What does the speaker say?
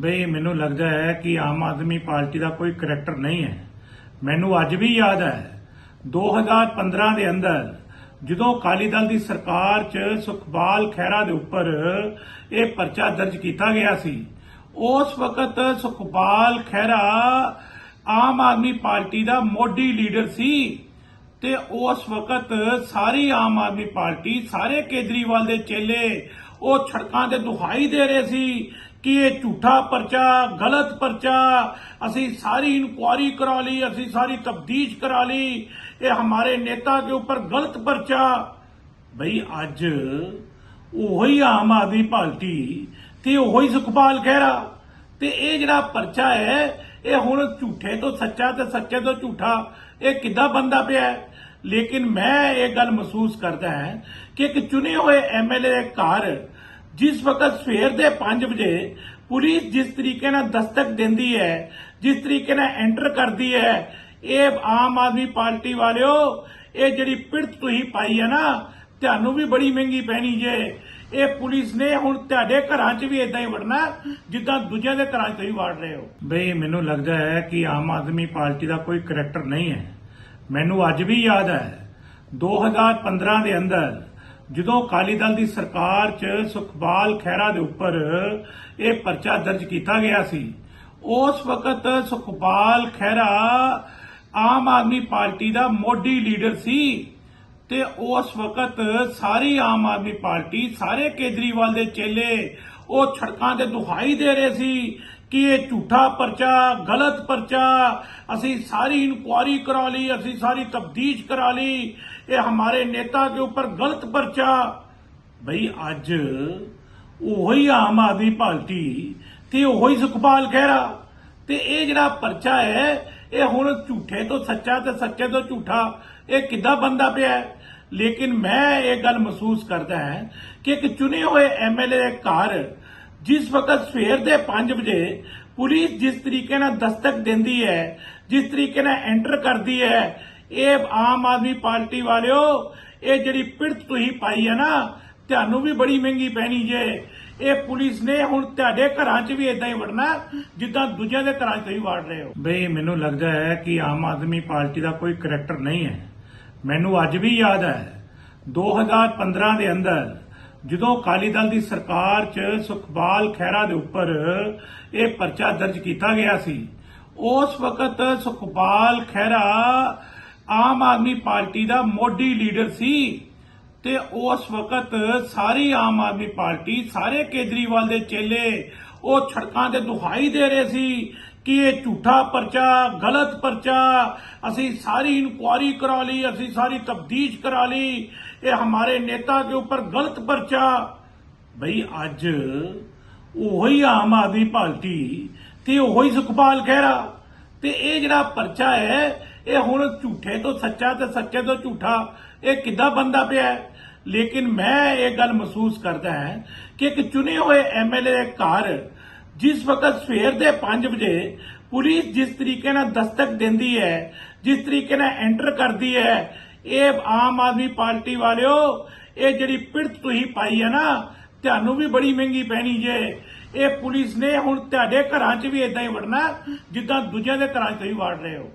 ਬਈ ਮੈਨੂੰ ਲੱਗਦਾ ਹੈ ਕਿ ਆਮ ਆਦਮੀ ਪਾਰਟੀ ਦਾ ਕੋਈ ਕਰੈਕਟਰ ਨਹੀਂ ਹੈ। ਮੈਨੂੰ ਅੱਜ ਵੀ ਯਾਦ ਹੈ 2015 ਦੇ ਅੰਦਰ ਜਦੋਂ ਅਕਾਲੀ ਦਲ ਦੀ ਸਰਕਾਰ 'ਚ ਸੁਖਬਾਲ ਖਹਿਰਾ ਦੇ ਉੱਪਰ ਇਹ ਪਰਚਾ ਦਰਜ ਕੀਤਾ ਗਿਆ ਸੀ, ਉਸ ਵਕਤ ਸੁਖਬਾਲ ਖਹਿਰਾ ਆਮ ਆਦਮੀ ਪਾਰਟੀ ਦਾ ਮੋਢੀ ਲੀਡਰ ਸੀ ਤੇ ਉਸ ਵਕਤ ਸਾਰੀ ਆਮ ਆਦਮੀ ਪਾਰਟੀ ਸਾਰੇ ਕੇਜਰੀਵਾਲ ਦੇ ਚੇਲੇ ਉਹ ਸੜਕਾਂ ਤੇ ਦੁਹਾਈ ਦੇ ਰਹੇ ਸੀ ਕਿ ਇਹ ਝੂਠਾ ਪਰਚਾ, ਗਲਤ ਪਰਚਾ, ਅਸੀਂ ਸਾਰੀ ਇਨਕੁਆਰੀ ਕਰਾ ਲਈ, ਅਸੀਂ ਸਾਰੀ ਤਬਦੀਸ਼ ਕਰਾ ਲਈ, ਇਹ ਹਮਾਰੇ ਨੇਤਾ ਕੇ ਉੱਪਰ ਗਲਤ ਪਰਚਾ। ਬਈ ਅੱਜ ਉਹੀ ਆਮ ਆਦਮੀ ਪਾਰਟੀ ਤੇ ਉਹੀ ਸੁਖਪਾਲ ਖਹਿਰਾ। ਤੇ ਇਹ ਜਿਹੜਾ ਪਰਚਾ ਹੈ, ਇਹ ਹੁਣ ਝੂਠੇ ਤੋਂ ਸੱਚਾ ਤੇ ਸੱਚੇ ਤੋਂ ਝੂਠਾ, ਇਹ ਕਿੱਦਾਂ ਬੰਦਾ ਪਿਆ ਹੈ? ਲੇਕਿਨ ਮੈਂ ਇਹ ਗੱਲ ਮਹਿਸੂਸ ਕਰਦਾ ਹਾਂ ਕਿ ਇੱਕ ਚੁਣੇ ਹੋਏ ਐਮਐਲਏ ਦੇ ਘਰ ਜਿਸ ਵਕਤ ਸਵੇਰ ਦੇ 5 ਵਜੇ ਪੁਲਿਸ ਜਿਸ ਤਰੀਕੇ ਨਾਲ ਦਸਤਕ ਦਿੰਦੀ ਹੈ, ਜਿਸ ਤਰੀਕੇ ਨਾਲ ਐਂਟਰ ਕਰਦੀ ਹੈ, ਇਹ ਆਮ ਆਦਮੀ ਪਾਰਟੀ ਵਾਲਿਓ, ਇਹ ਜਿਹੜੀ ਪਿੜਤ ਤੁਸੀਂ ਪਾਈ ਹੈ ਨਾ, ਤੁਹਾਨੂੰ ਵੀ ਬੜੀ ਮਹਿੰਗੀ ਪੈਣੀ ਜੇ। ਇਹ ਪੁਲਿਸ ਨੇ ਹੁਣ ਤੁਹਾਡੇ ਘਰਾਂ 'ਚ ਵੀ ਇਦਾਂ ਹੀ ਵੜਨਾ, ਜਿੱਦਾਂ ਦੂਜਿਆਂ ਦੇ ਘਰਾਂ 'ਚ ਤੁਸੀਂ ਵੜ ਰਹੇ ਹੋ। ਬਈ, ਮੈਨੂੰ ਲੱਗਦਾ ਹੈ ਕਿ ਆਮ ਆਦਮੀ ਪਾਰਟੀ ਦਾ ਕੋਈ ਕਰੈਕਟਰ ਨਹੀਂ ਹੈ। ਮੈਨੂੰ ਅੱਜ ਵੀ ਯਾਦ ਹੈ 2015 ਦੇ ਅੰਦਰ ਜਦੋਂ ਅਕਾਲੀ ਦਲ ਦੀ ਸਰਕਾਰ 'ਚ ਸੁਖਬਾਲ ਖਹਿਰਾ ਦੇ ਉੱਪਰ ਇਹ ਪਰਚਾ ਦਰਜ ਕੀਤਾ ਗਿਆ ਸੀ, ਉਸ ਵਕਤ ਸੁਖਬਾਲ ਖਹਿਰਾ ਆਮ ਆਦਮੀ ਪਾਰਟੀ ਦਾ ਮੋਢੀ ਲੀਡਰ ਸੀ ਤੇ ਉਸ ਵਕਤ ਸਾਰੀ ਆਮ ਆਦਮੀ ਪਾਰਟੀ, ਸਾਰੇ ਕੇਜਰੀਵਾਲ ਦੇ ਚੇਲੇ ਉਹ ਸੜਕਾਂ ਤੇ ਦੁਹਾਈ ਦੇ ਰਹੇ ਸੀ ਕਿ ਇਹ ਝੂਠਾ ਪਰਚਾ, ਗਲਤ ਪਰਚਾ, ਅਸੀਂ ਸਾਰੀ ਇਨਕੁਆਰੀ ਕਰਾ ਲਈ, ਅਸੀਂ ਸਾਰੀ ਤਬਦੀਸ਼ ਕਰਾ ਲਈ, ਇਹ ਹਮਾਰੇ ਨੇਤਾ ਕੇ ਉੱਪਰ ਗਲਤ ਪਰਚਾ। ਬਈ ਅੱਜ ਉਹੀ ਆਮ ਆਦਮੀ ਪਾਰਟੀ ਤੇ ਉਹੀ ਸੁਖਪਾਲ ਖਹਿਰਾ ਤੇ ਇਹ ਜਿਹੜਾ ਪਰਚਾ ਹੈ, ਇਹ ਹੁਣ ਝੂਠੇ ਤੋਂ ਸੱਚਾ ਤੇ ਸੱਚੇ ਤੋਂ ਝੂਠਾ, ਇਹ ਕਿੱਦਾਂ ਬੰਦਾ ਪਿਆ ਹੈ? ਲੇਕਿਨ ਮੈਂ ਇਹ ਗੱਲ ਮਹਿਸੂਸ ਕਰਦਾ ਹਾਂ ਕਿ ਇੱਕ ਚੁਣੇ ਹੋਏ ਐਮਐਲਏ ਦੇ ਘਰ, ਜਿਸ ਵਕਤ ਸਵੇਰ ਦੇ 5 ਵਜੇ ਪੁਲਿਸ ਜਿਸ ਤਰੀਕੇ ਨਾਲ ਦਸਤਕ ਦਿੰਦੀ ਹੈ, ਜਿਸ ਤਰੀਕੇ ਨਾਲ ਐਂਟਰ ਕਰਦੀ ਹੈ, ਇਹ ਆਮ ਆਦਮੀ ਪਾਰਟੀ ਵਾਲਿਓ, ਇਹ ਜਿਹੜੀ ਪਿੜਤ ਤੁਸੀਂ ਪਾਈ ਹੈ ਨਾ, ਤੁਹਾਨੂੰ ਵੀ ਬੜੀ ਮਹਿੰਗੀ ਪੈਣੀ ਜੇ। ਇਹ ਪੁਲਿਸ ਨੇ ਹੁਣ ਤੁਹਾਡੇ ਘਰਾਂ 'ਚ ਵੀ ਇਦਾਂ ਹੀ ਵੜਨਾ, ਜਿੱਦਾਂ ਦੂਜਿਆਂ ਦੇ ਘਰਾਂ 'ਚ ਤੁਸੀਂ ਵੜ ਰਹੇ ਹੋ। ਬਈ, ਮੈਨੂੰ ਲੱਗਦਾ ਹੈ ਕਿ ਆਮ ਆਦਮੀ ਪਾਰਟੀ ਦਾ ਕੋਈ ਕਰੈਕਟਰ ਨਹੀਂ ਹੈ। ਮੈਨੂੰ ਅੱਜ ਵੀ ਯਾਦ ਹੈ 2015 ਦੇ ਅੰਦਰ ਜਦੋਂ ਅਕਾਲੀ ਦਲ ਦੀ ਸਰਕਾਰ 'ਚ ਸੁਖਪਾਲ ਖਹਿਰਾ ਦੇ ਉੱਪਰ ਇਹ ਪਰਚਾ ਦਰਜ ਕੀਤਾ ਗਿਆ ਸੀ, ਉਸ ਵਕਤ ਸੁਖਪਾਲ ਖਹਿਰਾ ਆਮ ਆਦਮੀ ਪਾਰਟੀ ਦਾ ਮੋਢੀ ਲੀਡਰ ਸੀ ਤੇ ਉਸ ਵਕਤ ਸਾਰੀ ਆਮ ਆਦਮੀ ਪਾਰਟੀ, ਸਾਰੇ ਕੇਜਰੀਵਾਲ ਦੇ ਚੇਲੇ ਉਹ ਸੜਕਾਂ ਤੇ ਦੁਹਾਈ ਦੇ ਰਹੇ ਸੀ ਕਿ ਇਹ ਝੂਠਾ ਪਰਚਾ, ਗਲਤ ਪਰਚਾ, ਅਸੀਂ ਸਾਰੀ ਇਨਕੁਆਰੀ ਕਰਾ ਲਈ, ਅਸੀਂ ਸਾਰੀ ਤਬਦੀਸ਼ ਕਰਾ ਲਈ, ਇਹ ਹਮਾਰੇ ਨੇਤਾ ਕੇ ਉੱਪਰ ਗਲਤ ਪਰਚਾ। ਬਈ ਅੱਜ ਉਹੀ ਆਮ ਆਦਮੀ ਪਾਰਟੀ ਤੇ ਉਹੀ ਸੁਖਪਾਲ ਖਹਿਰਾ। ਤੇ ਇਹ ਜਿਹੜਾ ਪਰਚਾ ਹੈ, ਇਹ ਹੁਣ ਝੂਠੇ ਤੋਂ ਸੱਚਾ ਤੇ ਸੱਚੇ ਤੋਂ ਝੂਠਾ, ਇਹ ਕਿੱਦਾਂ ਬੰਦਾ ਪਿਆ ਹੈ? ਲੇਕਿਨ ਮੈਂ ਇਹ ਗੱਲ ਮਹਿਸੂਸ ਕਰਦਾ ਹਾਂ ਕਿ ਇੱਕ ਚੁਣੇ ਹੋਏ ਐਮਐਲਏ ਦੇ ਘਰ ਜਿਸ ਵਕਤ ਸਵੇਰ ਦੇ 5 ਵਜੇ ਪੁਲਿਸ ਜਿਸ ਤਰੀਕੇ ਨਾਲ ਦਸਤਕ ਦਿੰਦੀ ਹੈ, ਜਿਸ ਤਰੀਕੇ ਨਾਲ ਐਂਟਰ ਕਰਦੀ ਹੈ, ਇਹ ਆਮ ਆਦਮੀ ਪਾਰਟੀ ਵਾਲਿਓ, ਇਹ ਜਿਹੜੀ ਪਿੜਤ ਤੁਸੀਂ ਪਾਈ ਹੈ ਨਾ, ਤੁਹਾਨੂੰ ਵੀ ਬੜੀ ਮਹਿੰਗੀ ਪੈਣੀ ਜੇ। ਇਹ ਪੁਲਿਸ ਨੇ ਹੁਣ ਤੁਹਾਡੇ ਘਰਾਂ 'ਚ ਵੀ ਇਦਾਂ ਹੀ ਵੜਨਾ, ਜਿੱਦਾਂ ਦੂਜਿਆਂ ਦੇ ਘਰਾਂ 'ਚ ਤੁਸੀਂ ਵੜ ਰਹੇ ਹੋ।